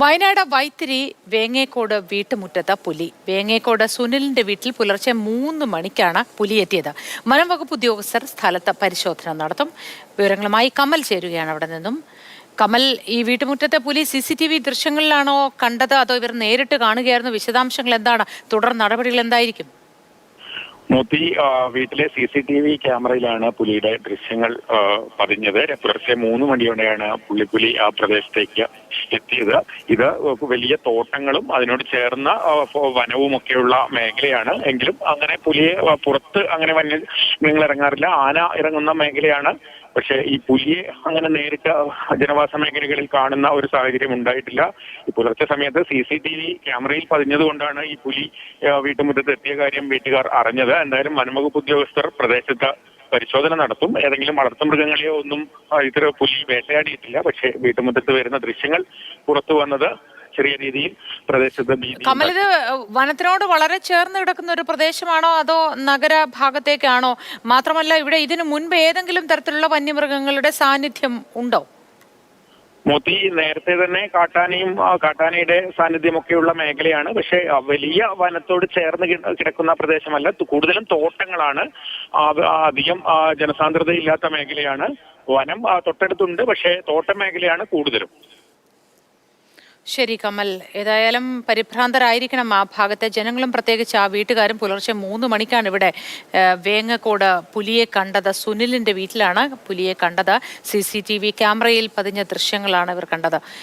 വയനാട് വൈത്തിരി വേങ്ങേക്കോട് വീട്ടുമുറ്റത്ത് പുലി. വേങ്ങേക്കോട് സുനിലിന്റെ വീട്ടിൽ പുലർച്ചെ മൂന്ന് മണിക്കാണ് പുലി എത്തിയത്. വനം വകുപ്പ് ഉദ്യോഗസ്ഥർ സ്ഥലത്ത് പരിശോധന നടത്തും. വിവരങ്ങളുമായി കമൽ ചേരുകയാണ് അവിടെ നിന്നും. കമൽ ഈ വീട്ടുമുറ്റത്തെ പുലി സി സി ടി വി ദൃശ്യങ്ങളിലാണോ കണ്ടത്? അതോ ഇവർ നേരിട്ട് കാണുകയായിരുന്നു? വിശദാംശങ്ങൾ എന്താണ്? തുടർ നടപടികൾ എന്തായിരിക്കും? മോത്തി വീട്ടിലെ സി സി ടി വി ക്യാമറയിലാണ് പുലിയുടെ ദൃശ്യങ്ങൾ പതിഞ്ഞത്. പുലർച്ചെ മൂന്ന് മണിയോടെയാണ് പുള്ളിപ്പുലി ആ പ്രദേശത്തേക്ക് എത്തിയത്. ഇത് വലിയ തോട്ടങ്ങളും അതിനോട് ചേർന്ന വനവുമൊക്കെയുള്ള മേഖലയാണ്. എങ്കിലും അങ്ങനെ പുലിയെ പുറത്ത് അങ്ങനെ വന്യ നിങ്ങൾ ഇറങ്ങാറില്ല. ആന ഇറങ്ങുന്ന മേഖലയാണ് പക്ഷേ ഈ പുലിയെ അങ്ങനെ നേരിട്ട് ജനവാസ മേഖലകളിൽ കാണുന്ന ഒരു സാഹചര്യം ഉണ്ടായിട്ടില്ല. ഈ പുലർച്ചെ സമയത്ത് സി സി ടി വി ക്യാമറയിൽ പതിഞ്ഞതുകൊണ്ടാണ് ഈ പുലി വീട്ടുമുറ്റത്ത് എത്തിയ കാര്യം വീട്ടുകാർ അറിഞ്ഞത്. എന്തായാലും വനംവകുപ്പ് ഉദ്യോഗസ്ഥർ പ്രദേശത്ത് പരിശോധന നടത്തും. ഏതെങ്കിലും വളർത്തുമൃഗങ്ങളെയോ ഒന്നും ഇത്ര പുലി വേട്ടയാടിയിട്ടില്ല. പക്ഷേ വീട്ടുമുറ്റത്ത് വരുന്ന ദൃശ്യങ്ങൾ പുറത്തു വന്നത് ചെറിയ രീതിയിൽ പ്രദേശത്ത് ഭീതി കമൽ ഇത് വനത്തിനോട് വളരെ ചേർന്ന് കിടക്കുന്ന ഒരു പ്രദേശമാണോ അതോ നഗര ഭാഗത്തേക്കാണോ മാത്രമല്ല ഇവിടെ ഇതിനു മുൻപ് ഏതെങ്കിലും തരത്തിലുള്ള വന്യമൃഗങ്ങളുടെ സാന്നിധ്യം ഉണ്ടോ? മോത്തി നേരത്തെ തന്നെ കാട്ടാനയും കാട്ടാനയുടെ സാന്നിധ്യമൊക്കെയുള്ള മേഖലയാണ്. പക്ഷേ വലിയ വനത്തോട് ചേർന്ന് കിടക്കുന്ന പ്രദേശമല്ല. കൂടുതലും തോട്ടങ്ങളാണ്. അധികം ജനസാന്ദ്രതയില്ലാത്ത മേഖലയാണ്. വനം തൊട്ടടുത്തുണ്ട്. പക്ഷേ തോട്ടം മേഖലയാണ് കൂടുതലും. ശരി കമൽ. ഏതായാലും പരിഭ്രാന്തരായിരിക്കണം ആ ഭാഗത്തെ ജനങ്ങളും. പ്രത്യേകിച്ച് ആ വീട്ടുകാരും പുലർച്ചെ മൂന്ന് മണിക്കാണ് ഇവിടെ വേങ്ങക്കോട് പുലിയെ കണ്ടത്. സുനിലിന്റെ വീട്ടിലാണ് പുലിയെ കണ്ടത്. സി ക്യാമറയിൽ പതിഞ്ഞ ദൃശ്യങ്ങളാണ് ഇവർ കണ്ടത്.